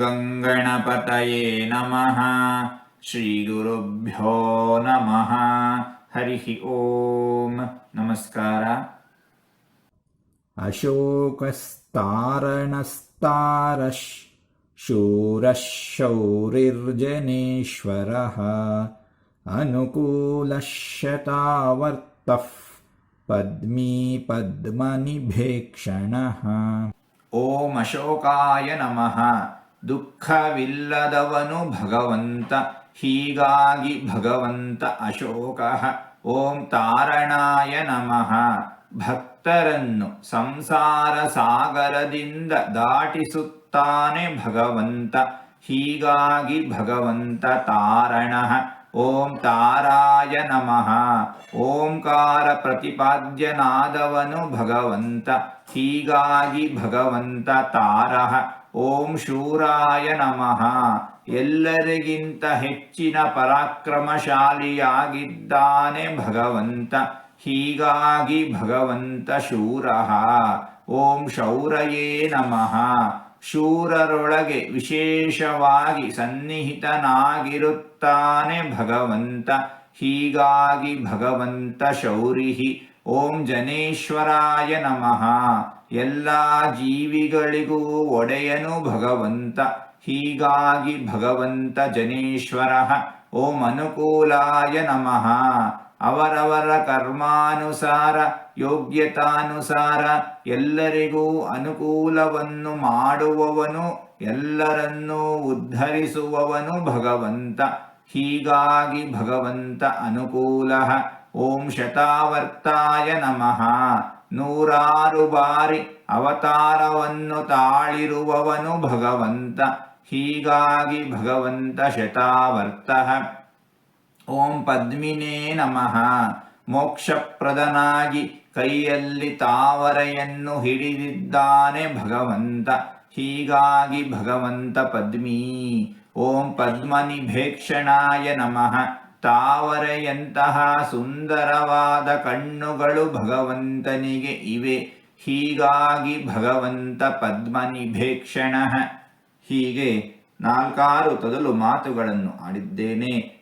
ङ्गणपतये नमः। श्रीगुरुभ्यो नमः। हरिः ॐ नमस्कार। अशोकस्तारणस्तार शूरशौरिर्जनेश्वरः अनुकूलशतावर्तः पद्मीपद्मनिभेक्षणः। ॐ अशोकाय नमः। ದುಃಖವಿಲ್ಲದವನು ಭಗವಂತ, ಹೀಗಾಗಿ ಭಗವಂತ ಅಶೋಕ. ಓಂ ತಾರಣಾಯ ನಮಃ. ಭಕ್ತರನ್ನು ಸಂಸಾರ ಸಾಗರದಿಂದ ದಾಟಿಸುತ್ತಾನೆ ಭಗವಂತ, ಹೀಗಾಗಿ ಭಗವಂತ ತಾರಣ. ಓಂ ತಾರಾಯ ನಮಃ. ಓಂಕಾರ ಪ್ರತಿಪಾದ್ಯನಾದವನು ಭಗವಂತ. ಹೀಗಾಗಿ ಭಗವಂತ ತಾರಹ ಓಂ ಶೂರಾಯ ನಮಃ. ಎಲ್ಲರಿಗಿಂತ ಹೆಚ್ಚಿನ ಪರಾಕ್ರಮಶಾಲಿಯಾಗಿದ್ದಾನೆ ಭಗವಂತ. ಹೀಗಾಗಿ ಭಗವಂತ ಶೂರಃ. ಓಂ ಶೌರಯೇ ನಮಃ. ಶೂರರೊಳಗೆ ವಿಶೇಷವಾಗಿ ಸನ್ನಿಹಿತನಾಗಿರುತ್ತಾನೆ ಭಗವಂತ. ಹೀಗಾಗಿ ಭಗವಂತ ಶೌರಿಹಿ. ಓಂ ಜನೇಶ್ವರಾಯ ನಮಃ. ಎಲ್ಲ ಜೀವಿಗಳಿಗೂ ಒಡೆಯನು ಭಗವಂತ. ಹೀಗಾಗಿ ಭಗವಂತ ಜನೇಶ್ವರ. ಓಂ ಅನುಕೂಲಾಯ ನಮಃ. ಅವರವರ ಕರ್ಮಾನುಸಾರ, ಯೋಗ್ಯತಾನುಸಾರ ಎಲ್ಲರಿಗೂ ಅನುಕೂಲವನ್ನು ಮಾಡುವವನು, ಎಲ್ಲರನ್ನೂ ಉದ್ಧರಿಸುವವನು ಭಗವಂತ. ಹೀಗಾಗಿ ಭಗವಂತ ಅನುಕೂಲ. ಓಂ ಶತಾವರ್ತಾಯ ನಮಃ. ನೂರಾರು ಬಾರಿ ಅವತಾರವನ್ನು ತಾಳಿರುವವನು ಭಗವಂತ. ಹೀಗಾಗಿ ಭಗವಂತ ಶತಾವರ್ತಃ. ಓಂ ಪದ್ಮಿನೇ ನಮಃ. ಮೋಕ್ಷಪ್ರದನಾಗಿ ಕೈಯಲ್ಲಿ ತಾವರೆಯನ್ನು ಹಿಡಿದಿದ್ದಾನೆ ಭಗವಂತ. ಹೀಗಾಗಿ ಭಗವಂತ ಪದ್ಮೀ. ಓಂ ಪದ್ಮನಿಭೇಕ್ಷಣಾಯ ನಮಃ. ತಾವರೆಯಂತಹ ಸುಂದರವಾದ ಕಣ್ಣುಗಳು ಭಗವಂತನಿಗೆ ಇವೆ. ಹೀಗಾಗಿ ಭಗವಂತ ಪದ್ಮನಿಭೇಕ್ಷಣ. ಹೀಗೆ ನಾಲ್ಕಾರು ತೊದಲು ಮಾತುಗಳನ್ನು ಆಡಿದ್ದೇನೆ.